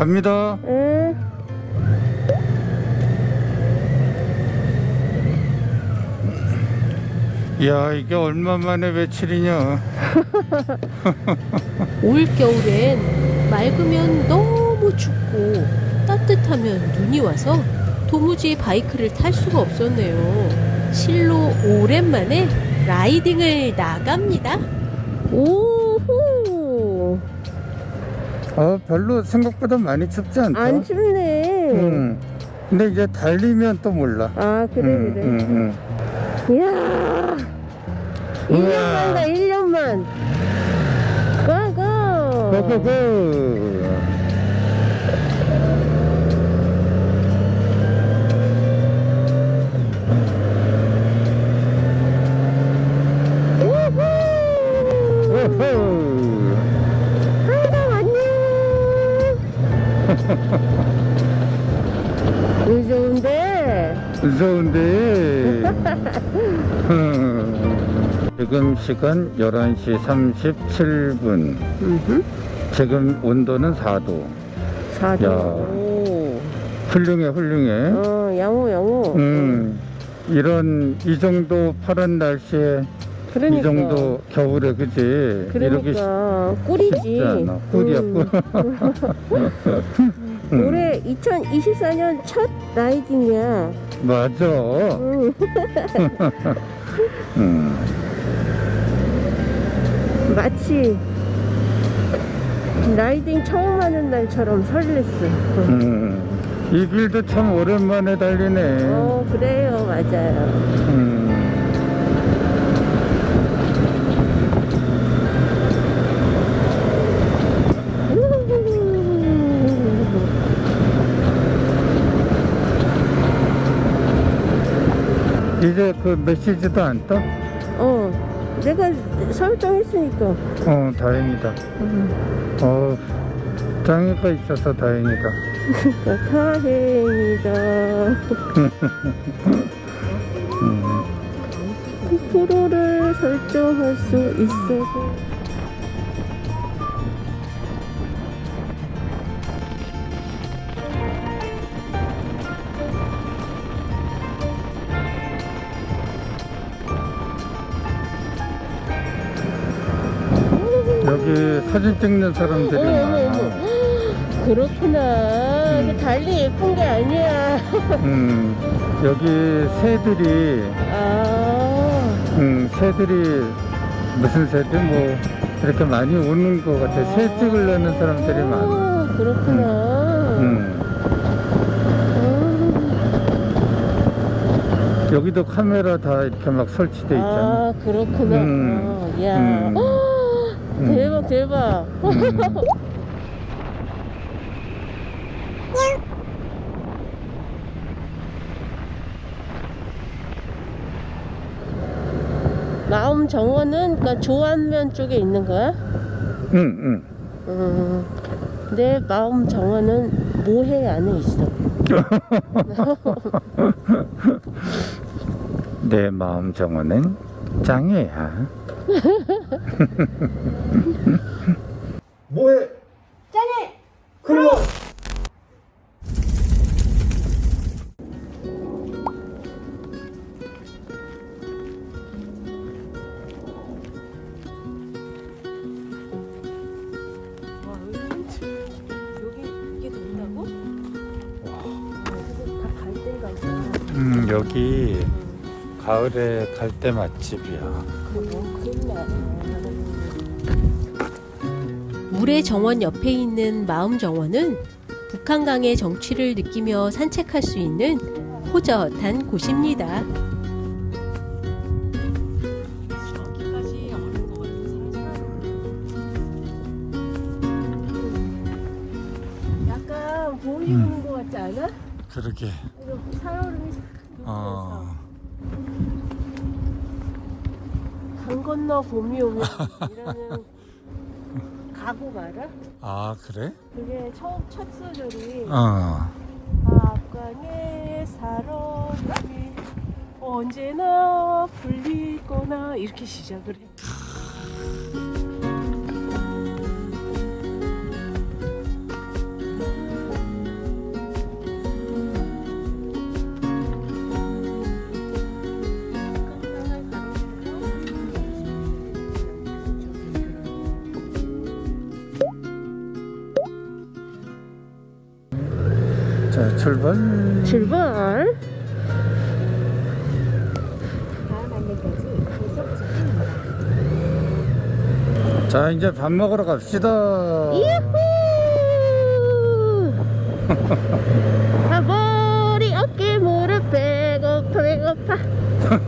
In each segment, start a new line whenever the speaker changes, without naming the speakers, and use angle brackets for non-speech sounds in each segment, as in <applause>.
갑니다.
응.
야 이게 얼마 만에 며칠이냐. <laughs>
올겨울엔 맑으면 너무 춥고 따뜻하면 눈이 와서 도무지 바이크를 탈 수가 없었네요. 실로 오랜만에 라이딩을 나갑니다.
오호.
아 별로 생각보다 많이 춥지 않다.
안 춥네.
음. 근데 이제 달리면 또 몰라.
아, 그래,
음,
그래.
음, 음.
이야. 1년만 가, 1년만. 고고.
고고고.
이 좋은데?
무서운데. 지금 시간 11시 37분.
음흠.
지금 온도는 4도.
사도.
야.
오.
훌륭해, 훌륭해.
어, 양호, 양호.
음, 이런, 이 정도 파란 날씨에
그러니까.
이 정도 겨울에, 그지? 이렇게 쉽-
그러니까 꿀이지.
쉽지 않아. 꿀이야,
음.
꿀. <laughs> <laughs> 음,
올해 2024년 첫 라이딩이야.
맞아.
음. <laughs>
음.
마치 라이딩 처음 하는 날처럼 설렜어.
음. 이 길도 참 오랜만에 달리네.
어, 그래요, 맞아요.
음. 이제 그 메시지도 안 떠?
어, 내가 설정했으니까.
어, 다행이다.
음,
어, 장애가 있어서 다행이다.
다행이다. <laughs>
음.
프로를 설정할 수 있어서.
사진 찍는 사람들이
어머, 어머,
많아.
어머. 그렇구나.
음.
그 달리 예쁜 게 아니야.
음, 여기 새들이,
아,
음, 새들이, 무슨 새들? 뭐, 이렇게 많이 오는 것 같아. 새 찍으려는 사람들이 많아.
아, 그렇구나.
음,
아,
여기도 카메라 다 이렇게 막 설치돼 있잖아.
아, 그렇구나.
음,
야,
음.
대박, 대박.
음. <laughs>
마음 정원은 그러니까 조안면 쪽에 있는 거야?
응, 응.
음, 내 마음 정원은 모해 안에 있어. <laughs>
내 마음 정원은 짱이야. <laughs>
뭐해?
짠해!
그러면
와, 여기 이게 된다고? 와, 다갈 땐가 보다.
음, 여기 가을에 맛집이야.
그거 큰일 나.
물의 정원 옆에 있는 마음 정원은 북한강의 정취를 느끼며 산책할 수 있는 호젓한 곳입니다.
약간 봄이
음.
오는 것 같지 않아?
그러게.
이거 살얼음이
어.
강 건너 봄이 오면 <laughs> 이라는 가곡 알아?
아, 그래?
그게 처음 첫 소절이
어.
앞강에 살얼음이 언제나 불릴 거나 이렇게 시작을 해.
자, 출발.
출발.
집중입니다.
자, 이제 밥 먹으러 갑시다.
이후! 아, 머리, 어깨, 무릎, 배고파, 배고파.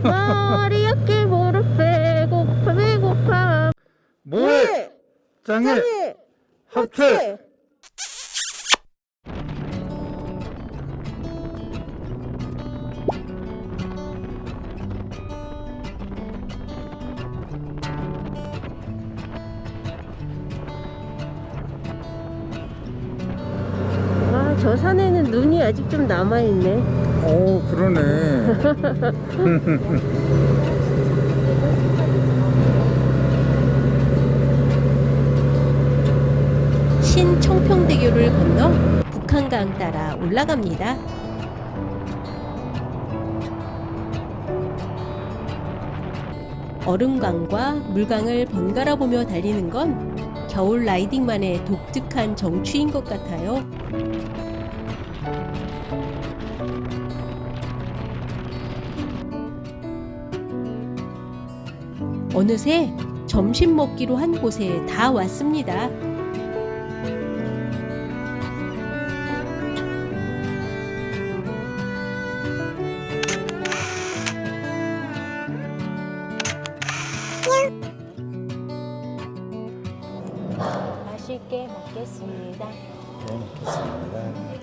머리, 어깨, 무릎, 배고파, 배고파.
뭐해? 짱해.
짱해!
합체.
저 산에는 눈이 아직 좀 남아있네.
오, 그러네. <laughs>
신청평대교를 건너 북한강 따라 올라갑니다. 얼음강과 물강을 번갈아 보며 달리는 건 겨울 라이딩만의 독특한 정취인 것 같아요. 어느새 점심 먹기로 한 곳에 다 왔습니다. 맛있게 먹겠습니다.
네, 먹겠습니다.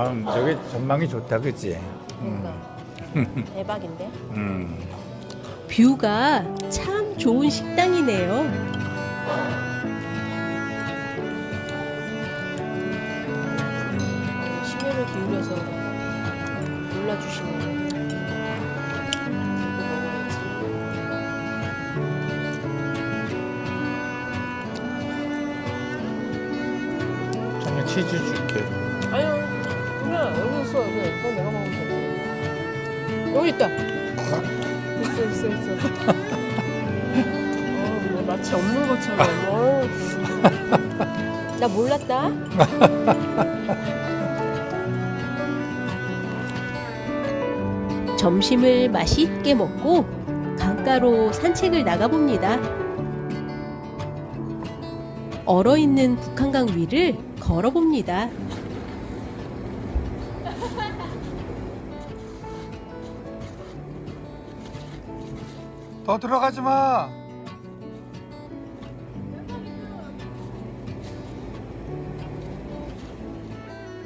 아, 저기 전망이 좋다, 그치? 음.
대박인데?
음.
뷰가 참 좋은 식당이네요. 심혈을 기울여서 골라주시네요. 이거 먹어야지.
저녁 치즈 줄게.
아유, 여기 있어, 여기. 그거 내가 먹으면 돼. 여기 있다. 있어, 있어, 있어. 어, 뭐 마치 없는 것처럼. 어.
나 몰랐다. <laughs> 점심을 맛있게 먹고 강가로 산책을 나가봅니다. 얼어있는 북한강 위를 걸어봅니다.
더 들어가지 마.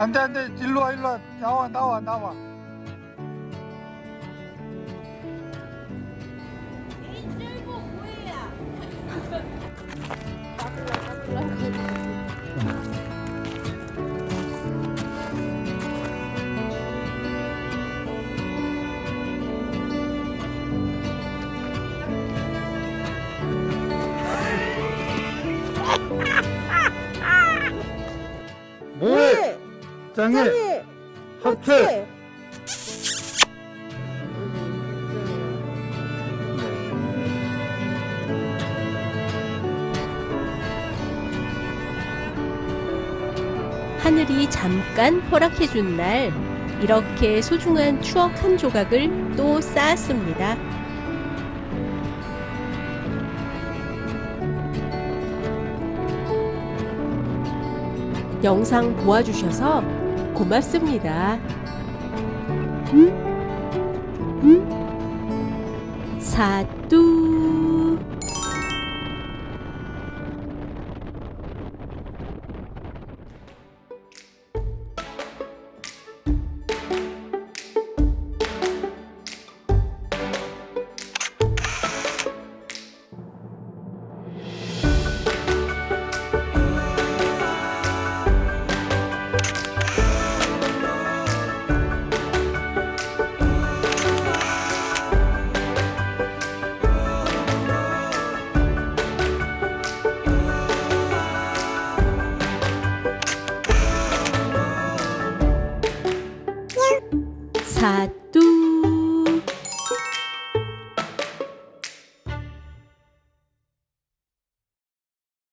안돼 안돼 일로 와 일로 와 나와 나와 나와. 짱해. 합체.
하늘이 잠깐 허락해준 날, 이렇게 소중한 추억 한 조각을 또 쌓았습니다. 영상 보아주셔서 고맙습니다. 사뚜